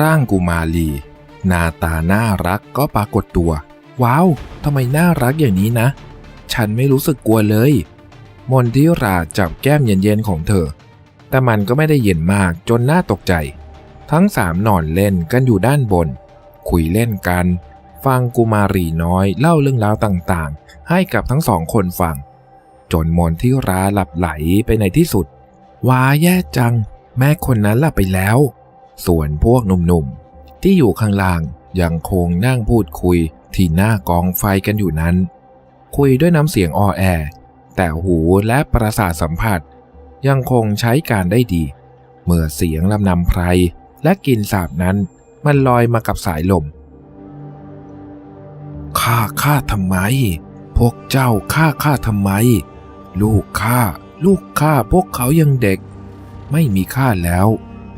ร่างกุมาลีหน้าตาน่ารักก็ปรากฏตัว ว้าวทำไมน่ารักอย่างนี้นะ ฉันไม่รู้สึกกลัวเลย มนทิราจับแก้มเย็นๆของเธอ แต่มันก็ไม่ได้เย็นมากจนน่าตกใจ ทั้งสามนอนเล่นกันอยู่ด้านบน คุยเล่นกัน ฟังกุมารีน้อยเล่าเรื่องราวต่างๆ ให้กับทั้งสองคนฟัง จนมนทิราหลับไหลไปในที่สุดว้าแย่จัง แม่คนนั้นหลับไปแล้ว ส่วนพวกหนุ่มๆ ที่อยู่ข้างล่างยังคงนั่งพูดคุยที่หน้ากองไฟกันอยู่นั้น คุยด้วยน้ำเสียงอ่อแอ แต่หูและประสาทสัมผัส ยังคงใช้การได้ดี เมื่อเสียงลำนำไพรและกลินสาบนั้นมันลอยมากับสายลมฆ่าข้าทำไม พวกเจ้าฆ่าข้าทำไม ลูกข้าลูกข้าพวกเขายังเด็ก ไม่มีค่าแล้ว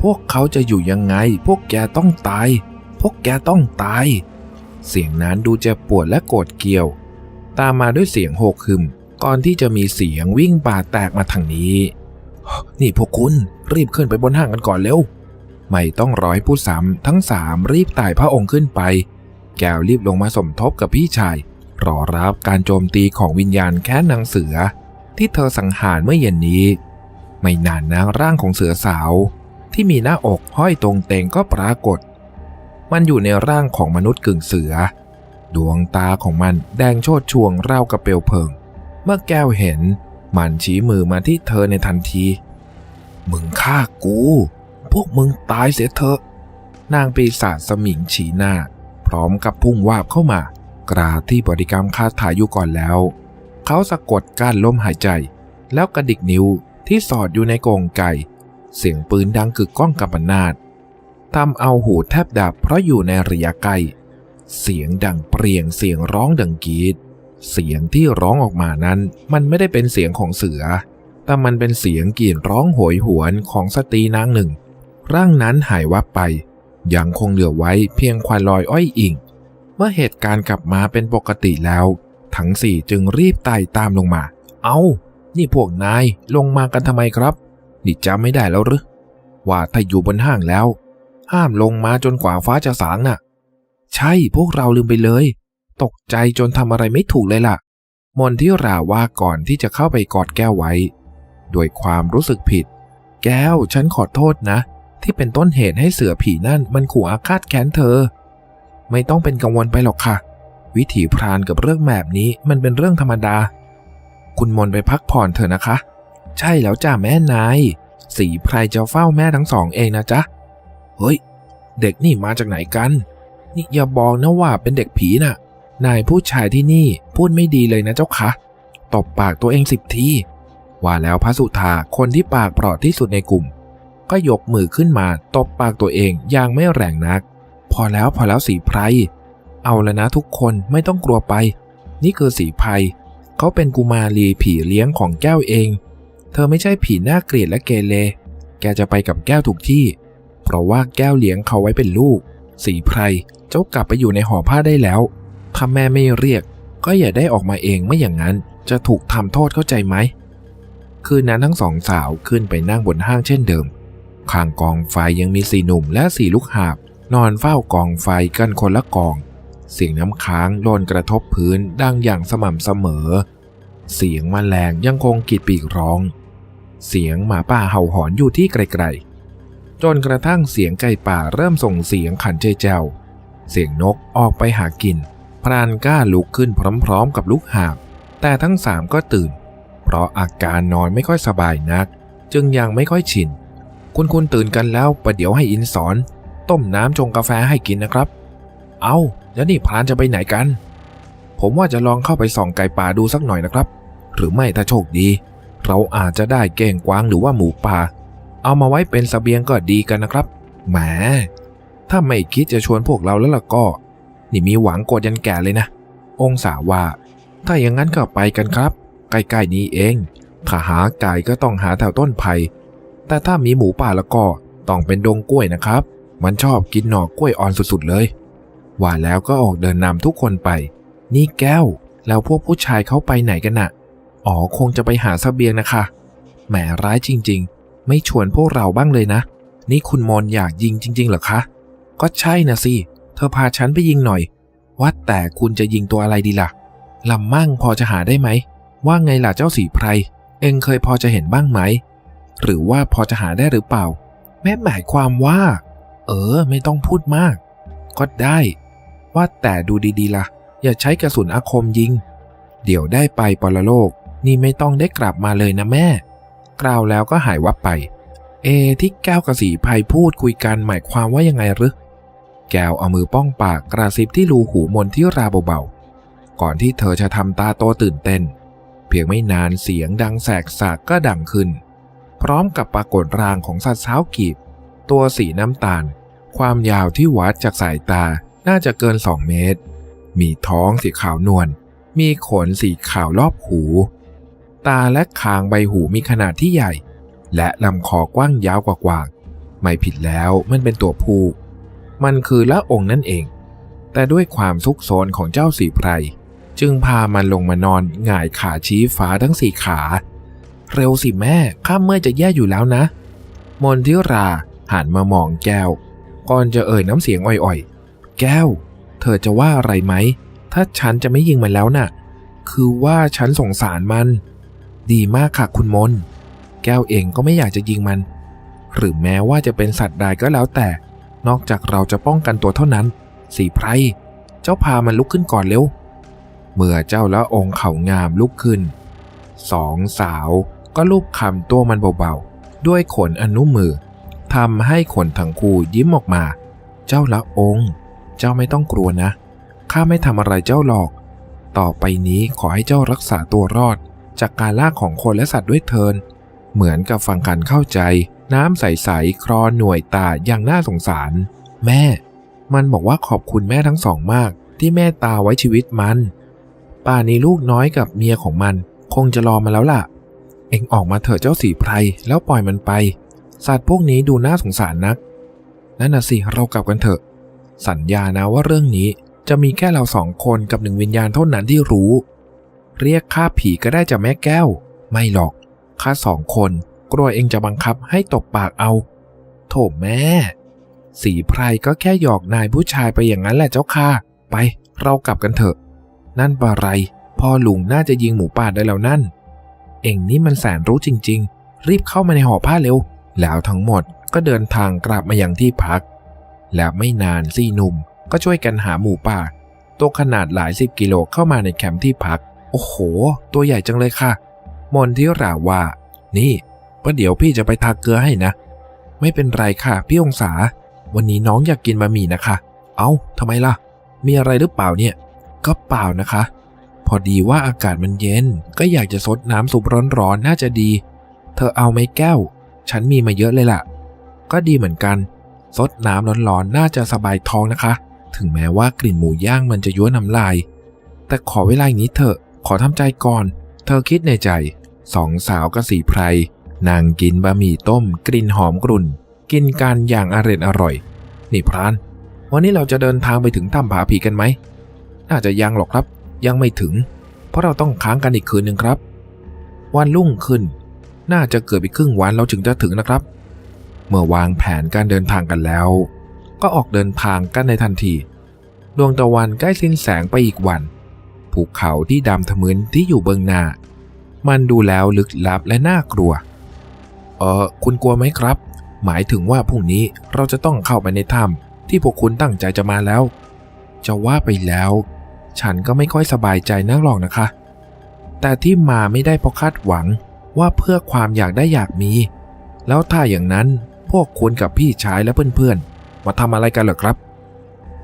พวกเขาจะอยู่ยังไง พวกแกต้องตาย พวกแกต้องตาย เสียงนั้นดูเจ็บปวดและโกรธเกรียว ตามมาด้วยเสียงโหกหึมก่อนที่จะมีเสียงวิ่งป่าแตกมาทางนี้ นี่พวกคุณรีบขึ้นไปบนห้างกันก่อนเร็ว ไม่ต้องร้อยผู้ซ้ำทั้งสามรีบไต่พระองค์ขึ้นไป แก้วรีบลงมาสมทบกับพี่ชาย รอรับการโจมตีของวิญญาณแค้นนางเสือ ที่เธอสังหารเมื่อเย็นนี้ ไม่นานนะร่างของเสือสาว ที่มีหน้าอกห้อยตรงเต่งก็ปรากฏ มันอยู่ในร่างของมนุษย์กึ่งเสือ ดวงตาของมันแดงโชดช่วงราวกับเปลวเพลิง เมื่อแก้วเห็น มันชี้มือมาที่เธอในทันที มึงฆ่ากู พวกมึงตายเสียเถอะ นางปีศาจสมิงฉีหน้า พร้อมกับพุ่งวาบเข้ามา กราที่บริกรรมคาถาอยู่ก่อนแล้ว เขาสะกดการลมหายใจ แล้วกระดิกนิ้วที่สอดอยู่ในกรงไก่ เสียงปืนดังกึกก้องกับนาดทำเอาหูแทบดับเพราะอยู่ในระยะไกลเสียงดังเปรียงเสียงร้องดังกรีด เสียงที่ร้องออกมานั้นมันไม่ได้เป็นเสียงของเสือ แต่มันเป็นเสียงกรีดร้องโหยหวนของสตรีนางหนึ่ง ร่างนั้นหายวับไป ยังคงเหลือไว้เพียงควันลอยอ้อยอิงเมื่อเหตุการณ์กลับมาเป็นปกติแล้ว ทั้งสี่จึงรีบไต่ตามลงมา เอานี่พวกนายลงมากันทำไมครับ นี่จำไม่ได้แล้วหรือว่าถ้าอยู่บนห้างแล้ว ห้ามลงมาจนกว่าฟ้าจะสางน่ะ ใช่พวกเราลืมไปเลย ตกใจจนทำอะไรไม่ถูกเลยล่ะ มนที่ราว่าก่อนที่จะเข้าไปกอดแก้วไว้ ด้วยความรู้สึกผิด แก้วฉันขอโทษนะ ที่เป็นต้นเหตุให้เสือผีนั่นมันขู่อาฆาตแค้นเธอ ไม่ต้องเป็นกังวลไปหรอกค่ะ วิถีพรานกับเรื่องแบบนี้มันเป็นเรื่องธรรมดา คุณมนไปพักผ่อนเถอะนะคะ ใช่แล้วจ้าแม่นาย สีไพรจะเฝ้าแม่ทั้งสองเองนะจ๊ะ เฮ้ย เด็กนี่มาจากไหนกัน นี่อย่าบอกนะว่าเป็นเด็กผีน่ะ นายผู้ชายที่นี่พูดไม่ดีเลยนะเจ้าคะตบปากตัวเองสิบทีว่าแล้วพระสุธาคนที่ปากเปราะที่สุดในกลุ่ม ก็ยกมือขึ้นมาตบปากตัวเองอย่างไม่แรงนัก พอแล้วพอแล้วสีไพร เอาและนะทุกคนไม่ต้องกลัวไป นี่คือสีไพรเขาเป็นกุมารีผีเลี้ยงของแก้วเอง เธอไม่ใช่ผีน่าเกลียดและเกเร แกจะไปกับแก้วถูกที่ เพราะว่าแก้วเลี้ยงเขาไว้เป็นลูก สีไพร เจ้ากลับไปอยู่ในห่อผ้าได้แล้ว ถ้าแม่ไม่เรียก ก็อย่าได้ออกมาเองไม่อย่างนั้น จะถูกทำโทษเข้าใจไหม คืนนั้นทั้งสองสาวขึ้นไปนั่งบนห้างเช่นเดิม ข้างกองไฟยังมีสี่หนุ่มและสี่ลูกหาบ นอนเฝ้ากองไฟกันคนละกอง เสียงน้ำค้างโดนกระทบพื้นดังอย่างสม่ำเสมอ เสียงมแมลงยังคงกีดปีกร้อง เสียงหมาป่าเห่าหอนอยู่ที่ไกลๆ จนกระทั่งเสียงไก่ป่าเริ่มส่งเสียงขันเจเจ้า เสียงนกออกไปหากิน พรานกล้าลุกขึ้นพร้อมๆกับลูกหาบแต่ทั้งสามก็ตื่น เพราะอาการนอนไม่ค่อยสบายนัก จึงยังไม่ค่อยชิน คุณคุณตื่นกันแล้วประเดี๋ยวให้อินสอน ต้มน้ำชงกาแฟให้กินนะครับ เอาแล้วนี่พรานจะไปไหนกัน ผมว่าจะลองเข้าไปส่องไก่ป่าดูสักหน่อยนะครับ หรือไม่ถ้าโชคดี เราอาจจะได้เก้งกวางหรือว่าหมูป่า เอามาไว้เป็นสเสบียงก็ดีกันนะครับ แหม ถ้าไม่คิดจะชวนพวกเราแล้วล่ะก็ นี่มีหวังโกดยันแก่เลยนะ องศาว่า ถ้าอย่างนั้นก็ไปกันครับ ใกล้ๆนี้เอง ถ้าหาไก่ก็ต้องหาแถวต้นไผ่ แต่ถ้ามีหมูป่าแล้วก็ต้องเป็นดงกล้วยนะครับ มันชอบกินหน่อกล้วยอ่อนสุดๆเลย ว่าแล้วก็ออกเดินนำทุกคนไป นี่แก้ว แล้วพวกผู้ชายเขาไปไหนกันน่ะ อ๋อคงจะไปหาสเสบียงนะคะ แหมร้ายจริง ๆ ไม่ชวนพวกเราบ้างเลยนะ นี่คุณมนอยากยิงจริง ๆ เหรอคะ ก็ใช่นะสิ เธอพาฉันไปยิงหน่อย ว่าแต่คุณจะยิงตัวอะไรดีล่ะลำมั่งพอจะหาได้ไหม ว่าไงล่ะเจ้าสีไพร เองเคยพอจะเห็นบ้างไหม หรือว่าพอจะหาได้หรือเปล่า แม่หมายความว่า เออ ไม่ต้องพูดมาก ก็ได้ ว่าแต่ดูดีๆล่ะ อย่าใช้กระสุนอาคมยิง เดี๋ยวได้ไปปรโลก นี่ไม่ต้องได้กลับมาเลยนะแม่ กล่าวแล้วก็หายวับไป เอที่แก้วกับสีภัยพูดคุยกันหมายความว่ายังไงหรือ แก้วเอามือป้องปากกระซิบที่รูหูมนที่ราเบาๆ ก่อนที่เธอจะทำตาโตตื่นเต้น เพียงไม่นานเสียงดังแสกสากก็ดังขึ้น พร้อมกับปรากฏรางของสัตว์เช้ากีบ ตัวสีน้ำตาล ความยาวที่วัดจากสายตาน่าจะเกิน2เมตร มีท้องสีขาวนวล มีขนสีขาวรอบหู ตาและคางใบหูมีขนาดที่ใหญ่ และลำคอกว้างยาวกว่ากวาง ไม่ผิดแล้วมันเป็นตัวผู้ มันคือละองค์นั่นเอง แต่ด้วยความซุกซนของเจ้าสีไพร จึงพามันลงมานอนหงายขาชี้ฟ้าทั้งสี่ขา เร็วสิแม่ข้าเมื่อจะแย่อยู่แล้วนะ มนทิราหันมามองแก้ว ก่อนจะเอ่ยน้ำเสียงอ่อยๆ แก้ว เธอจะว่าอะไรไหม ถ้าฉันจะไม่ยิงมันแล้วน่ะ คือว่าฉันสงสารมัน ดีมากค่ะคุณมน แก้วเองก็ไม่อยากจะยิงมัน หรือแม้ว่าจะเป็นสัตว์ใดก็แล้วแต่ นอกจากเราจะป้องกันตัวเท่านั้น สีไพร เจ้าพามันลุกขึ้นก่อนเร็ว เมื่อเจ้าละองค์เขางามลุกขึ้น สองสาวก็ลูบคำตัวมันเบาๆ ด้วยขนอนุมือทำให้ขนทั้งคู่ยิ้มออกมา เจ้าละองค์ เจ้าไม่ต้องกลัวนะ ข้าไม่ทำอะไรเจ้าหรอก ต่อไปนี้ขอให้เจ้ารักษาตัวรอด จากการลากของคนและสัตว์ด้วยเทิน เหมือนกับฟังกันเข้าใจ น้ำใสๆคลอหน่วยตาอย่างน่าสงสาร แม่ มันบอกว่าขอบคุณแม่ทั้งสองมาก ที่แม่ตาไว้ชีวิตมัน ป่านนี้ลูกน้อยกับเมียของมัน คงจะรอมาแล้วล่ะ เอ็งออกมาเถอะเจ้าสีไพรแล้วปล่อยมันไป สัตว์พวกนี้ดูน่าสงสารนักนั่นน่ะสิเรากลับกันเถอะ สัญญานะว่าเรื่องนี้จะมีแค่เราสองคนกับหนึ่งวิญญาณเท่านั้นที่รู้ เรียกข้าผีก็ได้จากแม่แก้ว ไม่หรอก ข้าสองคนกลัวเองจะบังคับให้ตบปากเอา โถแม่ สีไพรก็แค่หยอกนายผู้ชายไปอย่างนั้นแหละเจ้าค่ะ ไปเรากลับกันเถอะ นั่นปะไร พ่อลุงน่าจะยิงหมูป่าได้แล้วนั่น เอ็งนี่มันแสนรู้จริง ๆ รีบเข้ามาในหอผ้าเร็ว แล้วทั้งหมดก็เดินทางกลับมายังที่พัก แล้วไม่นานสี่หนุ่มก็ช่วยกันหาหมูป่าตัวขนาดหลายสิบกิโลเข้ามาในแคมป์ที่พัก โอ้โห ตัวใหญ่จังเลยค่ะ มนที่ราว่า นี่ประเดี๋ยวพี่จะไปทาเกลือให้นะ ไม่เป็นไรค่ะ พี่องศา วันนี้น้องอยากกินบะหมี่นะคะ เอา้าทำไมล่ะ มีอะไรหรือเปล่าเนี่ย ก็เปล่านะคะ พอดีว่าอากาศมันเย็น ก็อยากจะซดน้ำซุปร้อนๆน่าจะดี เธอเอาไหมแก้ว ฉันมีมาเยอะเลยล่ะ ก็ดีเหมือนกัน ซดน้ำร้อนๆน่าจะสบายท้องนะคะ ถึงแม้ว่ากลิ่นหมูย่างมันจะยั่วน้ำลาย แต่ขอเวลาอย่างนี้เถอะ ขอทำใจก่อน เธอคิดในใจสองสาวกสีไพรนางกินบะหมี่ต้ม กลิ่นหอมกรุ่น กินกันอย่างอร่อยอร่อย นี่พราน วันนี้เราจะเดินทางไปถึงถ้ำผาผีกันไหม น่าจะยังหรอกครับ ยังไม่ถึง เพราะเราต้องค้างกันอีกคืนหนึ่งครับ วันรุ่งขึ้น น่าจะเกือบอีกครึ่งวันเราถึงจะถึงนะครับ เมื่อวางแผนการเดินทางกันแล้ว ก็ออกเดินทางกันในทันที ดวงตะวันใกล้สิ้นแสงไปอีกวัน ภูเขาที่ดำทะมึนที่อยู่เบื้องหน้า มันดูแล้วลึกลับและน่ากลัว เออคุณกลัวไหมครับ หมายถึงว่าพรุ่งนี้เราจะต้องเข้าไปในถ้ำที่พวกคุณตั้งใจจะมาแล้ว จะว่าไปแล้ว ฉันก็ไม่ค่อยสบายใจนักหรอกนะคะ แต่ที่มาไม่ได้เพราะคาดหวังว่าเพื่อความอยากได้อยากมี แล้วถ้าอย่างนั้นพวกคุณกับพี่ชายและเพื่อนๆ มาทำอะไรกันเหรอครับ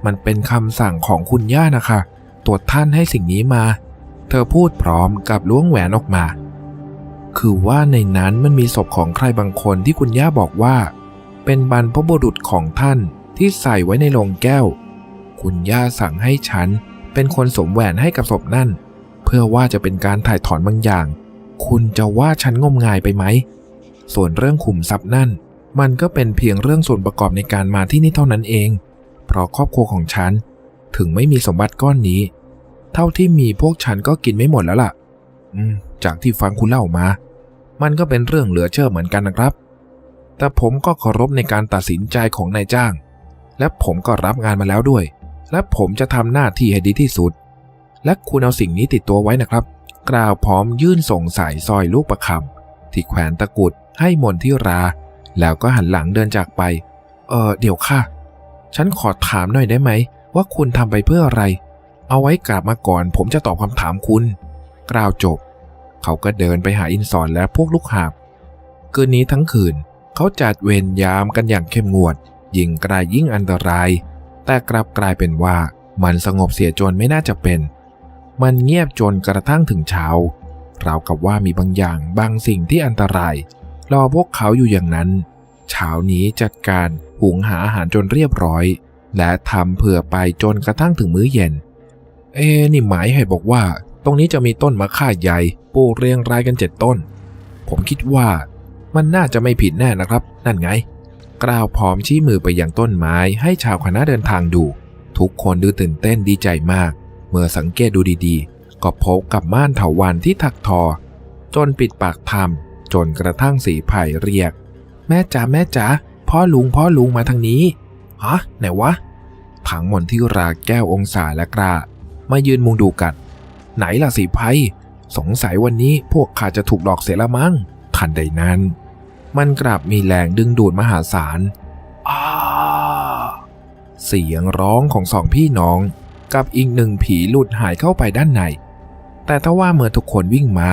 มันเป็นคำสั่งของคุณย่านะคะ ตัวจท่านให้สิ่งนี้มา เธอพูดพร้อมกับล้วงแหวนออกมา คือว่าในนั้นมันมีศพของใครบางคนที่คุณย่าบอกว่า เป็นบรรพบุรุษของท่านที่ใส่ไว้ในโลงแก้ว คุณย่าสั่งให้ฉันเป็นคนสวมแหวนให้กับศพนั่น เพื่อว่าจะเป็นการถ่ายถอนบางอย่าง คุณจะว่าฉันงมงายไปไหม ส่วนเรื่องขุมทรัพย์นั่น มันก็เป็นเพียงเรื่องส่วนประกอบในการมาที่นี่เท่านั้นเอง เพราะครอบครัวของฉัน ถึงไม่มีสมบัติก้อนนี้ เท่าที่มีพวกฉันก็กินไม่หมดแล้วล่ะ อืม จากที่ฟังคุณเล่ามา มันก็เป็นเรื่องเหลือเชื่อเหมือนกันนะครับ แต่ผมก็เคารพในการตัดสินใจของนายจ้าง และผมก็รับงานมาแล้วด้วย และผมจะทำหน้าที่ให้ดีที่สุด และคุณเอาสิ่งนี้ติดตัวไว้นะครับ กล่าวพร้อมยื่นส่งสายสร้อยลูกประคำที่แขวนตะกุดให้มนที่รา แล้วก็หันหลังเดินจากไป เออเดี๋ยวค่ะ ฉันขอถามหน่อยได้ไหม ว่าคุณทำไปเพื่ออะไร เอาไว้กลับมาก่อน ผมจะตอบคำถามคุณ กล่าวจบ เขาก็เดินไปหาอินสอนและพวกลูกหาบ คืนนี้ทั้งคืน เขาจัดเวรยามกันอย่างเข้มงวด ยิ่งกลายยิ่งอันตราย แต่กลับกลายเป็นว่ามันสงบเสียจนไม่น่าจะเป็น มันเงียบจนกระทั่งถึงเช้าราวกับว่ามีบางอย่างบางสิ่งที่อันตราย รอพวกเขาอยู่อย่างนั้น เช้านี้จัดการหุงหาอาหารจนเรียบร้อย และทำเผื่อไปจนกระทั่งถึงมื้อเย็น เอ๊นี่หมายให้บอกว่า ตรงนี้จะมีต้นมะข่าใหญ่ปลูกเรียงรายกันเจ็ดต้น ผมคิดว่ามันน่าจะไม่ผิดแน่นะครับ นั่นไง กล่าวพร้อมชี้มือไปยังต้นไม้ให้ชาวคณะเดินทางดู ทุกคนดูตื่นเต้นดีใจมาก เมื่อสังเกตดูดีๆ ก็พบกับม่านเถาวันที่ถักทอ จนปิดปากทำจนกระทั่งสีไผ่เรียก แม่จ๋าแม่จ๋าพ่อลุงพ่อลุงมาทางนี้ ฮะไหนวะถังหมนที่ราแก้วองศาและกรามายืนมุงดูกัน ไหนล่ะสีไพสงสัยวันนี้พวกข้าจะถูกหลอกเสียละมั้งทันใดนั้น มันกลับมีแรงดึงดูดมหาศาลอาเสียงร้องของสองพี่น้องกับอีกหนึ่งผีหลุดหายเข้าไปด้านใน แต่ถ้าว่าเมื่อทุกคนวิ่งมา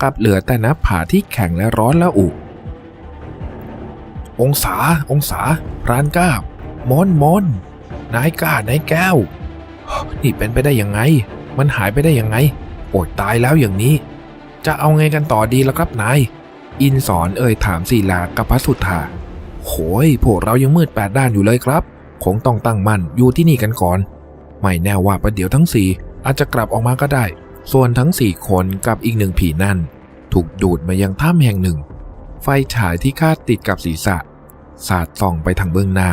กลับเหลือแต่น้ำผาที่แข็งและร้อนและอุ องศา องศาพรานก้า มอนมอนนายก้านายแก้ว นี่เป็นไปได้ยังไง มันหายไปได้ยังไงโอดตายแล้วอย่างนี้ จะเอาไงกันต่อดีล่ะครับนาย อินสอนเอ่ยถามศิลากับพระสุธาโหยพวกเรายังมืดแปดด้านอยู่เลยครับ คงต้องตั้งมั่นอยู่ที่นี่กันก่อน ไม่แน่ว่าประเดี๋ยวทั้งสี่อาจจะกลับออกมาก็ได้ ส่วนทั้งสี่คนกับอีกหนึ่งผีนั่น ถูกดูดมายังถ้ำแห่งหนึ่ง ไฟฉายที่คาดติดกับศีรษะ สาดส่องไปทางเบื้องหน้า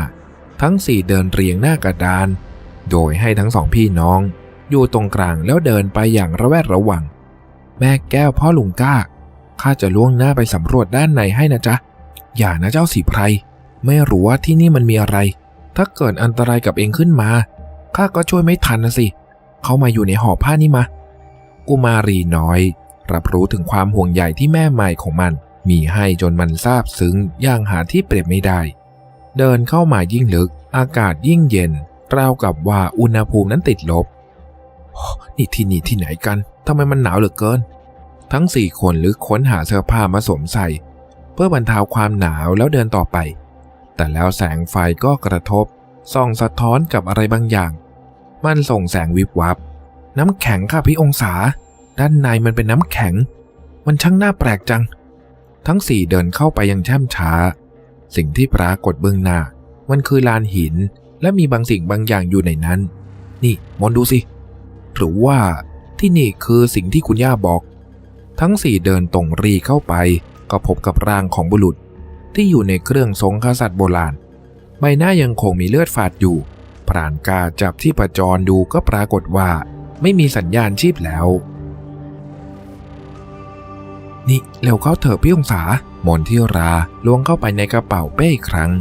ทั้งสี่เดินเรียงหน้ากระดาน โดยให้ทั้งสองพี่น้อง อยู่ตรงกลางแล้วเดินไปอย่างระแวดระวัง แม่แก้วพ่อลุงก้าข้าจะล่วงหน้าไปสำรวจด้านในให้นะจ๊ะ อย่านะเจ้าสีไพร ไม่รู้ว่าที่นี่มันมีอะไร ถ้าเกิดอันตรายกับเองขึ้นมา ข้าก็ช่วยไม่ทันนะสิ เขามาอยู่ในห่อผ้านี่มา กุมารีน้อย รับรู้ถึงความห่วงใยที่แม่ใหม่ของมัน มีให้จนมันซาบซึ้งอย่างหาที่เปรียบไม่ได้ เดินเข้ามายิ่งลึก อากาศยิ่งเย็น ราวกับว่าอุณหภูมินั้นติดลบ นี่ที่นี่ที่ไหนกัน ทำไมมันหนาวเหลือเกิน ทั้งสี่คนลึกค้นหาเสื้อผ้ามาสวมใส่ เพื่อบรรเทาความหนาวแล้วเดินต่อไป แต่แล้วแสงไฟก็กระทบ ส่องสะท้อนกับอะไรบางอย่าง มันส่งแสงวิบวับ น้ำแข็งค่ะพี่องศา ด้านในมันเป็นน้ำแข็ง มันช่างน่าแปลกจัง ทั้งสี่เดินเข้าไปยังแช่มช้า สิ่งที่ปรากฏเบื้องหน้า มันคือลานหิน และมีบางสิ่งบางอย่างอยู่ในนั้น นี่มอนดูสิ หรือว่าที่นี่คือสิ่งที่คุณย่าบอก ทั้งสี่เดินตรงรีเข้าไป ก็พบกับร่างของบุรุษ ที่อยู่ในเครื่องทรงกษัตริย์โบราณ ใบหน้ายังคงมีเลือดฝาดอยู่พรานกาจับที่ประจรดูก็ปรากฏว่า ไม่มีสัญญาณชีพแล้ว นี่เร็วเข้าเถอะพี่องศา มนที่ราล้วงเข้าไปในกระเป๋าเป้อีกครั้ง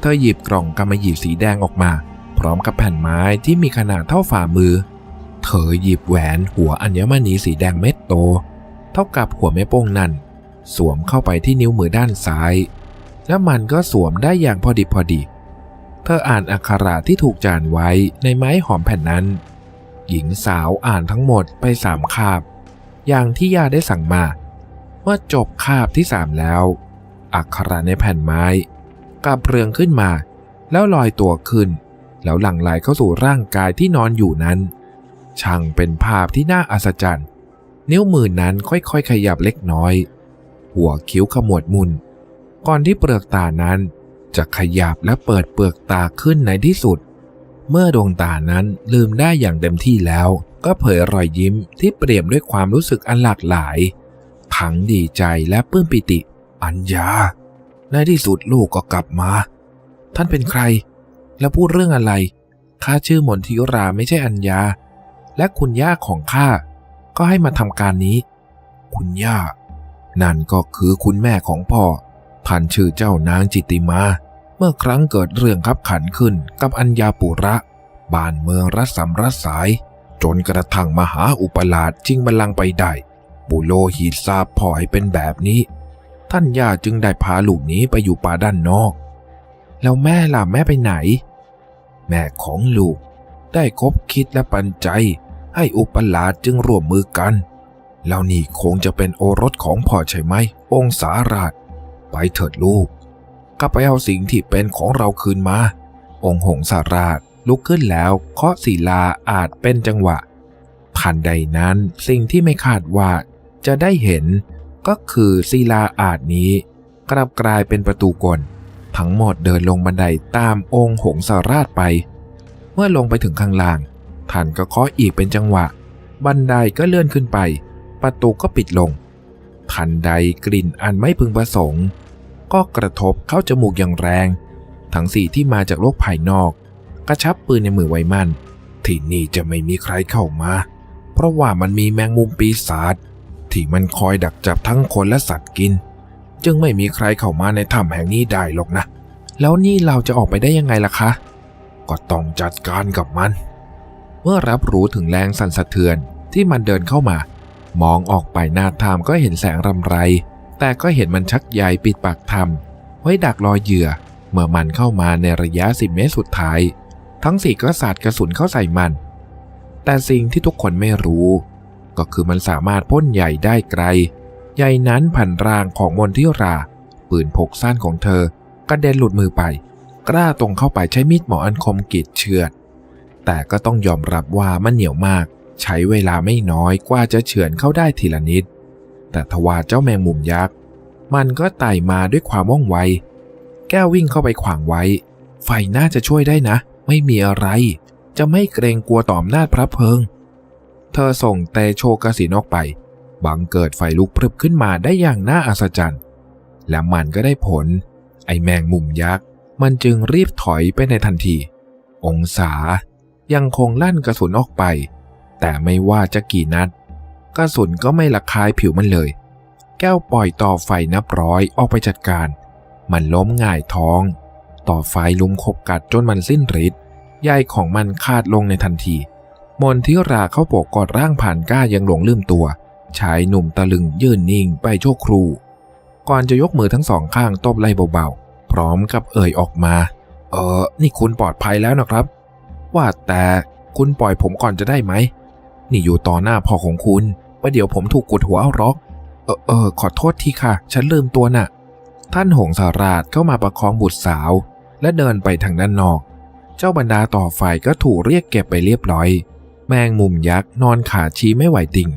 เธอหยิบกล่องกำมะหยี่สีแดงออกมา พร้อมกับแผ่นไม้ที่มีขนาดเท่าฝ่ามือ เธอหยิบแหวนหัวอัญมณีสีแดงเม็ดโต เท่ากับหัวแม่โป้งนั่น สวมเข้าไปที่นิ้วมือด้านซ้าย และมันก็สวมได้อย่างพอดีพอดี เธออ่านอักขระที่ถูกจานไว้ในไม้หอมแผ่นนั้น หญิงสาวอ่านทั้งหมดไปสามคาบ อย่างที่ยาได้สั่งมาเมื่อจบคาบที่สามแล้ว อักขระในแผ่นไม้กลับเรืองขึ้นมา แล้วลอยตัวขึ้น แล้วหลั่งไหลเข้าสู่ร่างกายที่นอนอยู่นั้น ช่างเป็นภาพที่น่าอัศจรรย์ นิ้วมือนั้นค่อยๆ ขยับเล็กน้อย หัวคิ้วขมวดมุน ก่อนที่เปลือกตานั้น จะขยับและเปิดเปลือกตาขึ้นในที่สุด เมื่อดวงตานั้นลืมได้อย่างเต็มที่แล้ว ก็เผยรอยยิ้มที่เปรียมด้วยความรู้สึกอันหลากหลาย ทั้งดีใจและปลื้มปิติ อัญญา ในที่สุดลูกก็กลับมา ท่านเป็นใคร และพูดเรื่องอะไร ข้าชื่อมนทิราไม่ใช่อัญญา และคุณย่าของข้า ก็ให้มาทำการนี้ คุณย่า นั่นก็คือคุณแม่ของพ่อ ท่านชื่อเจ้านางจิติมา เมื่อครั้งเกิดเรื่องขับขันขึ้นกับอัญญาปุระ บ้านเมืองรัศมรัสสาย จนกระทั่งมหาอุปราชจิงบัลลังไปได้ บุโลหิตทราบพอให้เป็นแบบนี้ ท่านย่าจึงได้พาลูกนี้ไปอยู่ป่าด้านนอก แล้วแม่ล่ะแม่ไปไหน แม่ของลูกได้คบคิดและปันใจ ให้อุปราชจึงร่วมมือกันแล้วนี่คงจะเป็นโอรสของพ่อใช่ไหม องสาราช ไปเถิดลูกก็ไปเอาสิ่งที่เป็นของเราคืนมา องหงสาราชลุกขึ้นแล้วเคาะศิลาอาจเป็นจังหวะทันใดนั้นสิ่งที่ไม่คาดว่า จะได้เห็นก็คือศิลาอาจนี้ กลับกลายเป็นประตูกล ทั้งหมดเดินลงบันไดตามองค์หงสาราชไป เมื่อลงไปถึงข้างล่าง ท่านก็เคาะอีกเป็นจังหวะ บันไดก็เลื่อนขึ้นไป ประตูก็ปิดลง ทันใดกลิ่นอันไม่พึงประสงค์ ก็กระทบเข้าจมูกอย่างแรง ทั้งสี่ที่มาจากโลกภายนอก กระชับปืนในมือไว้มั่นที่นี่จะไม่มีใครเข้ามา เพราะว่ามันมีแมงมุมปีศาจ ที่มันคอยดักจับทั้งคนและสัตว์กิน จึงไม่มีใครเข้ามาในถ้ำแห่งนี้ได้หรอกนะ แล้วนี่เราจะออกไปได้ยังไงล่ะคะ ก็ต้องจัดการกับมัน เมื่อรับรู้ถึงแรงสั่นสะเทือนที่มันเดินเข้ามา มองออกไปหน้าถ้ำก็เห็นแสงรำไร แต่ก็เห็นมันชักใยปิดปากถ้ำไว้ดักรอเหยื่อ เมื่อมันเข้ามาในระยะสิบเมตรสุดท้าย ทั้งสี่ก็สาดกระสุนเข้าใส่มัน แต่สิ่งที่ทุกคนไม่รู้ ก็คือมันสามารถพ่นใหญ่ได้ไกล ใยนั้นผันร่างของมนทิรา ปืนพกสั้นของเธอกระเด็นหลุดมือไป กล้าตรงเข้าไปใช้มีดหมออันคมกรีดเชือด แต่ก็ต้องยอมรับว่ามันเหนียวมาก ใช้เวลาไม่น้อยกว่าจะเฉือนเข้าได้ทีละนิด แต่ทว่าเจ้าแมงมุมยักษ์ มันก็ไต่มาด้วยความว่องไว แก้ววิ่งเข้าไปขวางไว้ ไฟน่าจะช่วยได้นะ ไม่มีอะไร จะไม่เกรงกลัวต่ออำนาจพระเพิง เธอส่งเตโชกสินออกไป บังเกิดไฟลุกพรึบขึ้นมาได้อย่างน่าอัศจรรย์ และมันก็ได้ผล ไอแมงมุมยักษ์มันจึงรีบถอยไปในทันที องศายังคงลั่นกระสุนออกไป แต่ไม่ว่าจะกี่นัด กระสุนก็ไม่ละคายผิวมันเลย แก้วปล่อยต่อไฟนับร้อยออกไปจัดการ มันล้มง่ายท้อง ต่อไฟลุมขบกัดจนมันสิ้นฤทธิ์ใยของมันขาดลงในทันที มนทิราเข้าปกกอดร่างผ่านก้ายังหลงลืมตัว ชายหนุ่มตะลึงยืนนิ่งไปโชคครู ก่อนจะยกมือทั้งสองข้างตบไล่เบาๆ พร้อมกับเอ่ยออกมา เออ นี่คุณปลอดภัยแล้วนะครับ ว่าแต่คุณปล่อยผมก่อนจะได้ไหม นี่อยู่ต่อหน้าพ่อของคุณประเดี๋ยวผมถูกกดหัวเอาร็อกเออเออขอโทษทีค่ะ ฉันลืมตัวน่ะ ท่านหงสาราชเข้ามาประคองบุตรสาว และเดินไปทางด้านนอก เจ้าบรรดาต่อไฟก็ถูกเรียกเก็บไปเรียบร้อย แมงมุมยักษ์นอนขาชี้ไม่ไหวติ่ง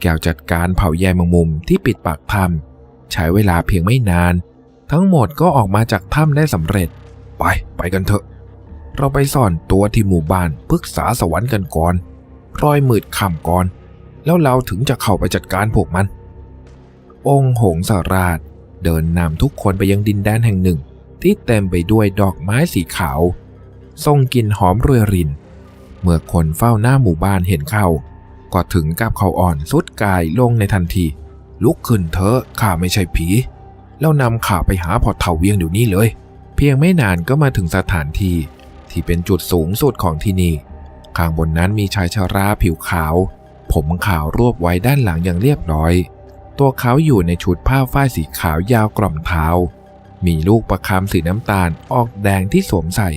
แก้วจัดการเผาแยมมงมุมที่ปิดปากถ้ำใช้เวลาเพียงไม่นาน ทั้งหมดก็ออกมาจากถ้ำได้สำเร็จ ไปไปกันเถอะ เราไปซ่อนตัวที่หมู่บ้านปรึกษาสวรรค์กันก่อนรอยมืดค่ำก่อน แล้วเราถึงจะเข้าไปจัดการพวกมัน องค์หงสาราชเดินนำทุกคนไปยังดินแดนแห่งหนึ่ง ที่เต็มไปด้วยดอกไม้สีขาวทรงกลิ่นหอมรวยริน เมื่อคนเฝ้าหน้าหมู่บ้านเห็นเข้า ก็ถึงกับเขาอ่อนสุดกายลงในทันที ลุกขึ้นเถอะข้าไม่ใช่ผี แล้วนำข้าไปหาพอเท่าเวียงเดี๋ยวนี้เลย เพียงไม่นานก็มาถึงสถานที่ที่เป็นจุดสูงสุดของที่นี่ ข้างบนนั้นมีชายชาราผิวขาว ผมขาวรวบไว้ด้านหลังอย่างเรียบร้อย ตัวเขาอยู่ในชุดผ้าฝ้ายสีขาวยาวกล่อมเท้า มีลูกประคำสีน้ำตาลออกแดงที่สวมใส่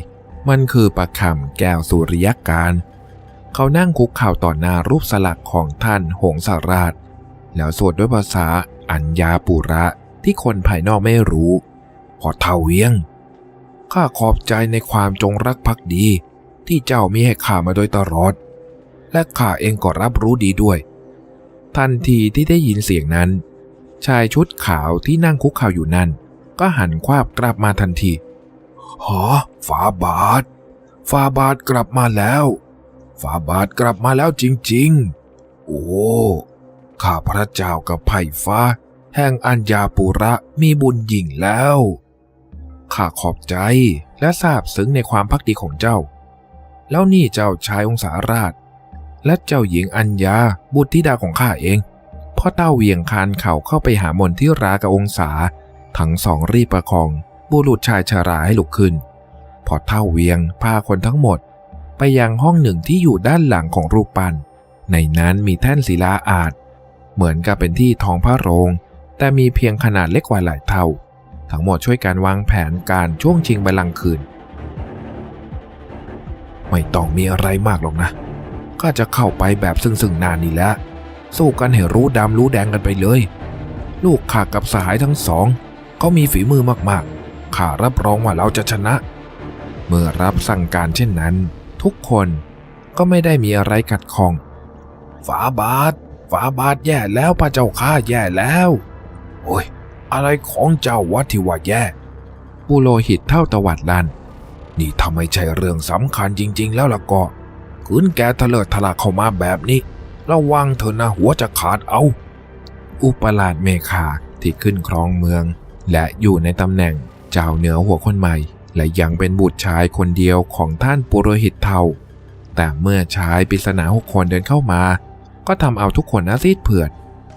มันคือประคำแก้วสุริยการ เขานั่งคุกเข่าต่อหน้ารูปสลักของท่านหงสาราช แล้วสวดด้วยภาษาอัญญาปุระที่คนภายนอกไม่รู้พอเท่าเวียง ข้าขอบใจในความจงรักภักดีที่เจ้ามีให้ข้ามาโดยตลอด และข้าเองก็รับรู้ดีด้วย ทันทีที่ได้ยินเสียงนั้น ชายชุดขาวที่นั่งคุกเข่าอยู่นั่นก็หันคว้าบกลับมาทันที หอฝาบาทฝาบาทกลับมาแล้วฝาบาทกลับมาแล้วจริงๆ โอ้ ข้าพระเจ้ากับไผ่ฟ้า แห่งอัญญาปุระมีบุญยิ่งแล้ว ข้าขอบใจและซาบซึ้งในความพักดีของเจ้า แล้วนี่เจ้าชายองศาราช และเจ้าหญิงอัญญาบุตรธิดาของข้าเองพ่อเต้าเวียงคานเข่าเข้าไปหามนที่รากับองศา ทั้งสองรีบประคอง บุรุษชายชราให้ลุกขึ้น พอเท่าเวียงพาคนทั้งหมด ไปยังห้องหนึ่งที่อยู่ด้านหลังของรูปปั้น ในนั้นมีแท่นศิลาอาจเหมือนกับเป็นที่ทองพระโรง แต่มีเพียงขนาดเล็กกว่าหลายเท่า ทั้งหมดช่วยการวางแผนการช่วงชิงบัลลังก์คืน ไม่ต้องมีอะไรมากหรอกนะก็จะเข้าไปแบบซึ่งซึ่งนานนี่แหละสู้กันให้รู้ดำรู้แดงกันไปเลย ลูกขากับสหายทั้งสองเขามีฝีมือมากๆ ข้ารับรองว่าเราจะชนะ เมื่อรับสั่งการเช่นนั้น ทุกคนก็ไม่ได้มีอะไรขัดข้องฝาบาทฝาบาทแย่แล้วพระเจ้าข้าแย่แล้ว โอ้ย อะไรของเจ้าวัดที่ว่าแย่ ปุโรหิตเท่าตวัดลัน นี่ทำไมใช่เรื่องสำคัญจริง ๆ แล้วล่ะก็ขืนแกทะเลทะลาเข้ามาแบบนี้ ระวังเถอะนะหัวจะขาดเอา อุปราชเมคาที่ขึ้นครองเมือง และอยู่ในตำแหน่ง เจ้าเหนือหัวคนใหม่ และยังเป็นบุตรชายคนเดียวของท่านปุโรหิตเทาแต่เมื่อชายปริศนาหกคนเดินเข้ามา ก็ทำเอาทุกคนน่าซีดเผือด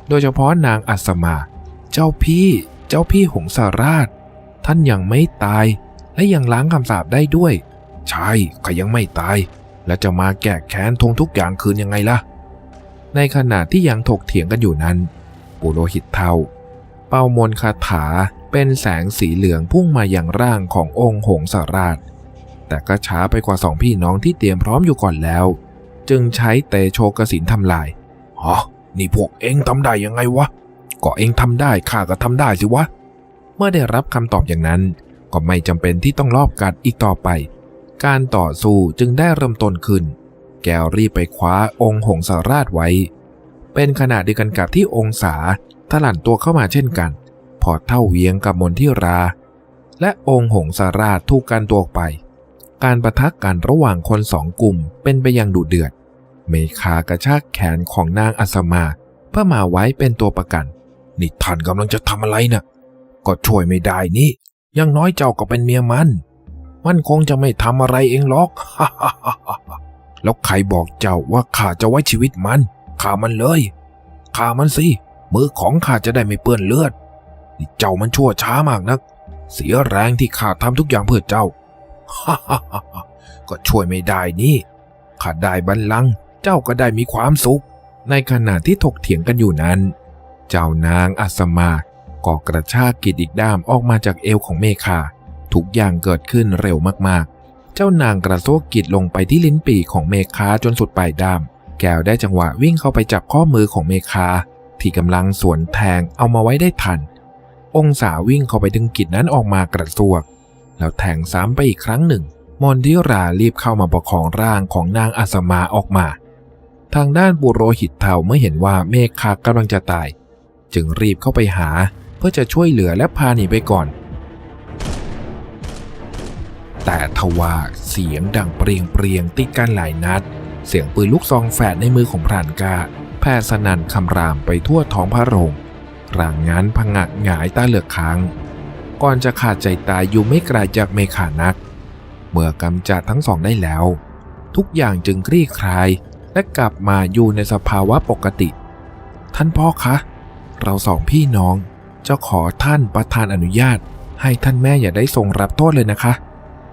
โดยเฉพาะนางอัศมา เจ้าพี่ เจ้าพี่หงสาราช ท่านยังไม่ตาย และยังล้างคำสาปได้ด้วย ใช่ข้ายังไม่ตาย และจะมาแก้แค้นทงทุกอย่างคืนยังไงล่ะ ในขณะที่ยังถกเถียงกันอยู่นั้น ปุโรหิตเทาเป่ามนคาถา เป็นแสงสีเหลืองพุ่งมาอย่างร่างขององค์หงสาราช แต่ก็ช้าไปกว่าสองพี่น้องที่เตรียมพร้อมอยู่ก่อนแล้ว จึงใช้เตโชกสินทำลายฮะนี่พวกเองทำได้ยังไงวะ ก็เองทำได้ข้าก็ทำได้สิวะ เมื่อได้รับคำตอบอย่างนั้น ก็ไม่จำเป็นที่ต้องรอบกัดอีกต่อไป การต่อสู้จึงได้เริ่มต้นขึ้น แกวรีบไปคว้าองค์หงสาราชไว้ เป็นขณะเดียวกันกับที่องศาถลันตัวเข้ามาเช่นกัน พอเท่าเวียงกับมนที่รา และองค์หงสาราชถูกการตัวออกไป การประทักกันระหว่างคนสองกลุ่มเป็นไปอย่างดุเดือด เมคากระชากแขนของนางอัสมา เพื่อมาไว้เป็นตัวประกัน นี่ท่านกำลังจะทำอะไรนะ่ะ ก็ช่วยไม่ได้นี่ยังน้อยเจ้าก็เป็นเมียมัน มันคงจะไม่ทำอะไรเองหรอก แล้วใครบอกเจ้าว่าข้าจะไว้ชีวิตมันฆ่ามันเลยฆ่ามันสิ มือของข้าจะได้ไม่เปื้อนเลือด นี่เจ้ามันชั่วช้ามากนัก เสียแรงที่ข้าทำทุกอย่างเพื่อเจ้าก็ช่วยไม่ได้นี่ ข้าได้บัลลังก์เจ้าก็ได้มีความสุข ในขณะที่ถกเถียงกันอยู่นั้น เจ้านางอัสมาก็กระชากกิดอีกด้ามออกมาจากเอวของเมคาทุกอย่างเกิดขึ้นเร็วมากๆ เจ้านางกระโซกกิดลงไปที่ลิ้นปี่ของเมคาจนสุดปลายด้าม แก้วได้จังหวะวิ่งเข้าไปจับข้อมือของเมคาที่กำลังสวนแทงเอามาไว้ได้ทัน องศาวิ่งเข้าไปดึงกิจนั้นออกมากระซวก แล้วแทงซ้ำไปอีกครั้งหนึ่ง มอนทิรารีบเข้ามาประคองร่างของนางอัสมาออกมา ทางด้านบุโรหิตเทาเมื่อเห็นว่าเมฆคากำลังจะตาย จึงรีบเข้าไปหาเพื่อจะช่วยเหลือและพาหนีไปก่อน แต่ทว่าเสียงดังเปรียงเปรียงติดกันหลายนัด เสียงปืนลูกซองแฝดในมือของพรานกาแผ่สนั่นคำรามไปทั่วท้องพระโรง ร่างงานพังะหงายตาเหลือกค้าง ก่อนจะขาดใจตายอยู่ไม่ไกลจากเมขานัก เมื่อกำจัดทั้งสองได้แล้ว ทุกอย่างจึงคลี่คลายและกลับมาอยู่ในสภาวะปกติ ท่านพ่อคะ เราสองพี่น้องจะขอท่านประทานอนุญาต ให้ท่านแม่อย่าได้ทรงรับโทษเลยนะคะ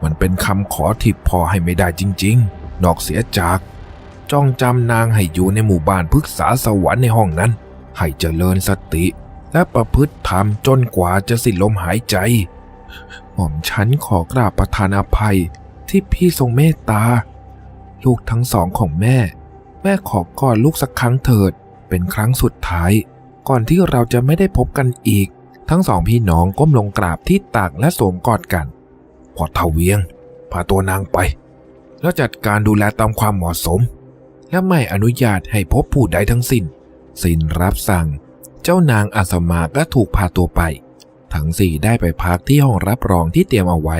มันเป็นคำขอที่พอให้ไม่ได้จริง ๆ นอกเสียจากจ้องจำนางให้อยู่ในหมู่บ้านพฤกษาสวรรค์ในห้องนั้น ให้เจริญสติ และประพฤติธรรมจนกว่าจะสิ้นลมหายใจ หม่อมฉันขอกราบประทานอภัยที่พี่ทรงเมตตา ลูกทั้งสองของแม่ แม่ขอกอดลูกสักครั้งเถิด เป็นครั้งสุดท้าย ก่อนที่เราจะไม่ได้พบกันอีก ทั้งสองพี่น้องก้มลงกราบที่ตักและสวมกอดกัน พอเทาเวียง พาตัวนางไป แล้วจัดการดูแลตามความเหมาะสม และไม่อนุญาตให้พบผู้ใดทั้งสิ้นสินรับสั่ง เจ้านางอาสมาก็ถูกพาตัวไป ทั้งสี่ได้ไปพักที่ห้องรับรองที่เตรียมเอาไว้